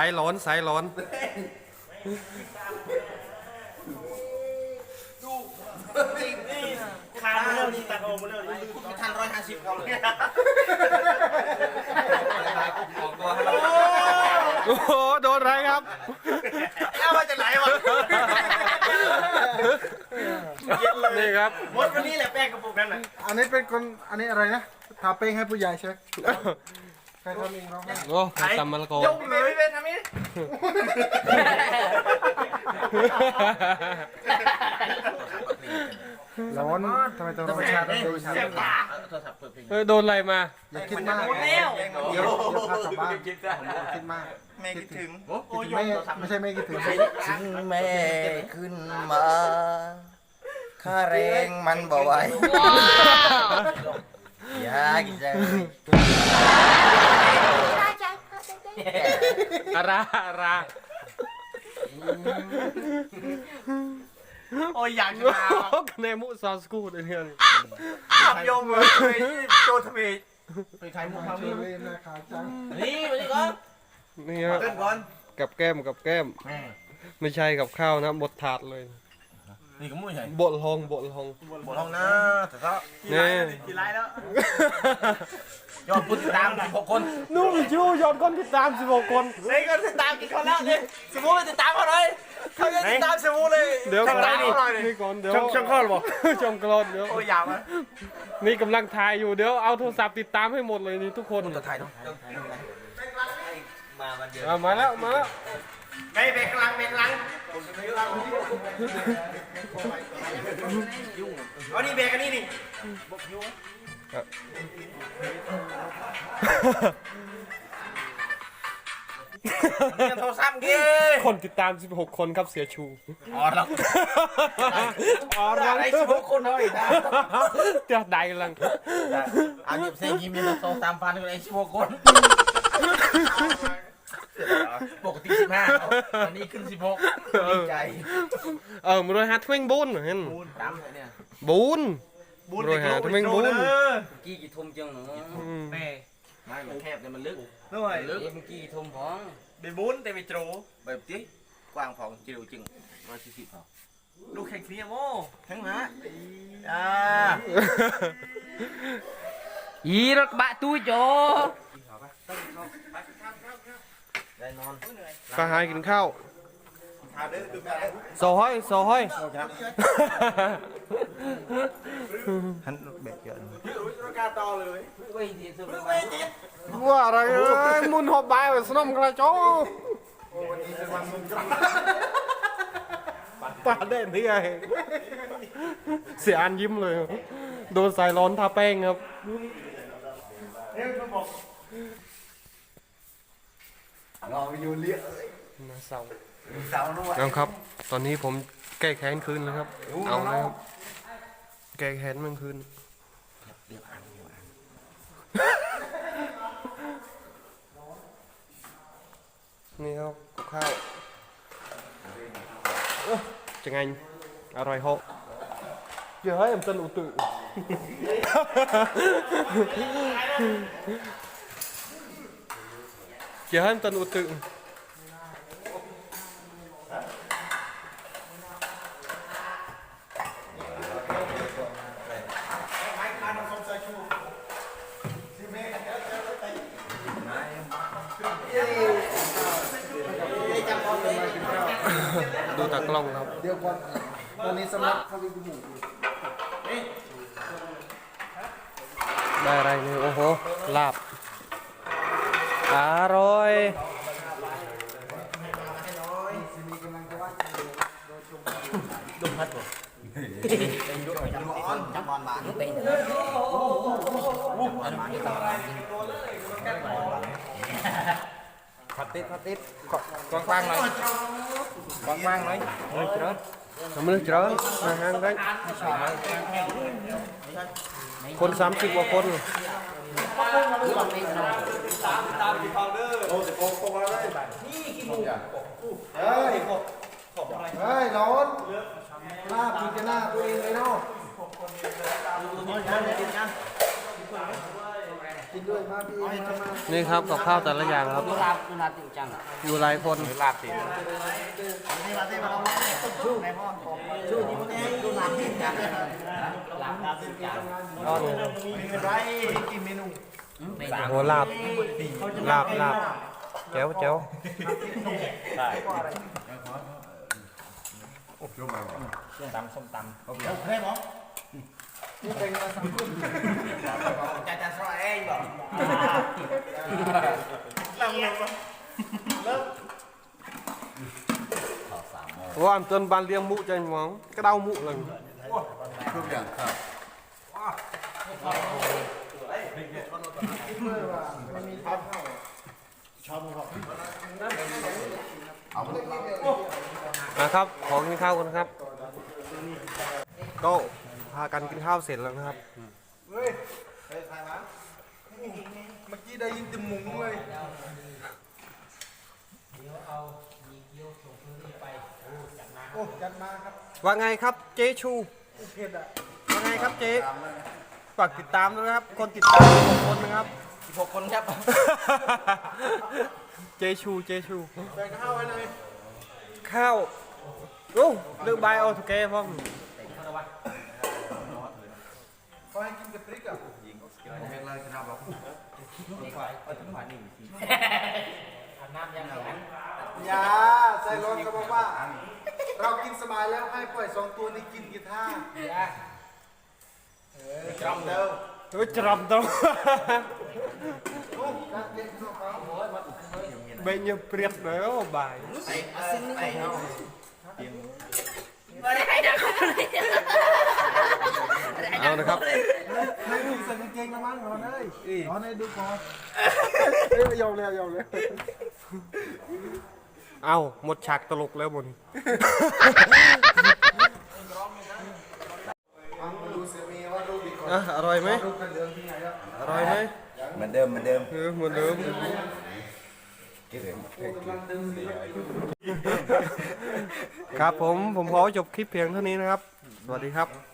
ายร้อนสายร้อนคานเร็วนี่ตัดออกมาเร็วนี่ทันร้อยห้าสิบเขาเลยโอ้โหโดนอะไรครับ เอามาจากไหนวะนี่ครับ หมดวันนี้แหละแป้งกระปุกนั้นน่ะอันนี้เป็นคนอันนี้อะไรนะทาเป้งให้ผู้ใหญ่ใช่ไหม ใครทำเองร้องไห้โอ้ตำมะละกอยกเลยไม่เป็นทำนี้ร้อนทำไมต้องร้อนชาติต้องดูชาติโทรศัพท์เปิดเพลงเฮ้ยโดนอะไรมาอย่าคิดมากหมดแล้วเดี๋ยวเดี๋ยวพากลับบ้านคิดมากแม่คิดถึงคิดถึงไม่ไม่ใช่ไม่คิดถึงถึงแม่ขึ้นมาค่าแรงมันบ่ไหวอยากจะ อาราอาราโอ้ยอยากจะโอ้มาโหในมุซาสกูดไอ้เนี่ยขับโยมเลยโจทเมย์ไปไทยมุกทำเล่นนะขาจังนี่มาดิก่อนนี่ครับเต้นก่อนกับแก้มกับแก้ม ไม่ใช่กับข้าวนะบดถาดเลยนี่ก็มุ่ยใช่บดลองบดลองบทห้องนะแต่ก็กี่ไลน์แล้วกี่ไลน์แล้ว ยอดผู้ติดตามหกคนนู่นจูยอดคนที่ตามสิบหกคนเฮ้ยก็ติดตามกี่คนแล้วเนี่ยสมมุติติดตามเขาหน่อยเขาจะติดตามสมมุติเลยเดี๋ยวช่องไหนนี่นี่ก่อนเดี๋ยวช่องช่องคลอดหรอช่องคลอดเดี๋ยวโอ้ยอยากมานี่กำลังถ่ายอยู่เดี๋ยวเอาโทรศัพท์ติดตามให้หมดเลยนี่ทุกคนจะถ่ายต้องอะมาแล้วมาแล้วไม่เบรกหลังเบรกหลังเอานี่เบรกอันนี้นี่ นี่โทรศัพท์กี้คนติดตาม 16 คนครับเสียชู อ๋อแล้วอ๋อไอ้สิบหกคนเฮ้ยนะเจ้าใดลังอายุเซยิ้มเนี่ยโทรตามพันกันไอ้สิบหกคนปกติสิบห้าวันนี้ขึ้นสิบหกดีใจ เออมาโดยหาทวิงบุญเห็นตามเลยเนี่ยบุญ บุญโรยหาทำไมบุญ กี่กี่ทุ่มจังหนูอืมแม่ไม่มันแคบแต่มันลึกด้วยเอ็มกี่ทุ่มพ้องเดบุญแต่ไม่โจแบบที่กว้างพอจิ๋วจริงร้อยสี่สิบพอลูกแข่งเสียโมทั้งนะอ่าอีรถบะตู้โจได้นอน ไปหากินข้าว โซห้อยโซห้อยหันเบ็ดเยอะเว้ยที่สุดว่าอะไรเอ้ยมุนหอบบายไปสนมกระโจปาเด่นที่ไงเสียอันยิ้มเลย โดนสายร้อนทาแป้งครับรออยู่เลี้ยน่าเศร้า สาวด้วยนะครับ ตอนนี้ผมแก้แค้นคืนเลยครับ เอาเลยครับแก้แค้นมันคืนนี่ครับกับข้าวเอ้อจะไงอร่อยเหกเดี๋ยวให้ผมตันอุตุเดี๋ยวให้ผมตันอุตุ ดูตากล้องครับ เดี๋ยวก่อนตอนนี้สำหรับเขาไปดูหมูได้อะไรนี่โอ้โห ลาบ อร่อยจับบอลบานเป็นพัดติดพัดติดกว้างกว้างหน่อย กว้างกว้างหน่อยทำมือเจริญมาห้างได้คนสามสิบกว่าคนเฮ้ยเฮ้ยร้อนลาบกินจะหน้าตัวเองเลยเนาะ กินด้วยมาพี่เอ็มมามานี่ครับกับข้าวแต่ละอย่างครับดูลาบดูลาบจริงจังอะอยู่หลายคนลาบติดก้อนหนึ่งไรกินเมนูโอ้ลาบลาบลาบเจ้วเจ้วตำส้มตำนี่เป็นมาสังคม จะจะสระเองบอกว่าอันต้นบานเลี้ยงมุใจหมองกระเดามุเลยทุกอย่างครับเมื่อว่ามันมีข้าวเข้านะครับ ขอกินข้าวกันนะครับก็ พากันกินข้าวเสร็จแล้วนะครับ เฮ้ยใครถ่ายมาเมื่อกี้ได้ยินแติมุงเลยโอ้จัดมาครับว่าไงครับเจ๊ชูเผ็ดอะว่าไงครับเจ๊ฝากติดตามด้วยนะครับ คนติดตามหกคนนะครับหกคนครับเจชูเจชูใส่ข้าวไว้หน่อยข้าวโอ้เลือกใบเอาถูกแกพ่อ มขอให้กินกับพริกอะอย่าใส่ร้อนเขาบอกว่า เรากินสบายแล้วให้ปล่อยสองตัวนี้กินกีตาร์เออจำเดิมเฮ้ยจำตรงโอ้นักเล่นของเขาเบนยังเปรียบเลยโอ้บายไอ้ไอ้เอาเอานะครับให้ดูใส่กางเกงนะมั้งนอนเลยนอนให้ดูก่อนเอ้ยยอมแล้วยอมแล้วเอาหมดฉากตลกแล้วบนฟังมาดูเสียมีว่ารูปดีก่อนอะอร่อยไหมรูปกันเหลืองที่ไหนแล้วอร่อยไหมเหมือนเดิมเหมือนเดิมเออเหมือนเดิมครับผมผมขอจบคลิปเพียงเท่านี้นะครับ สวัสดีครับ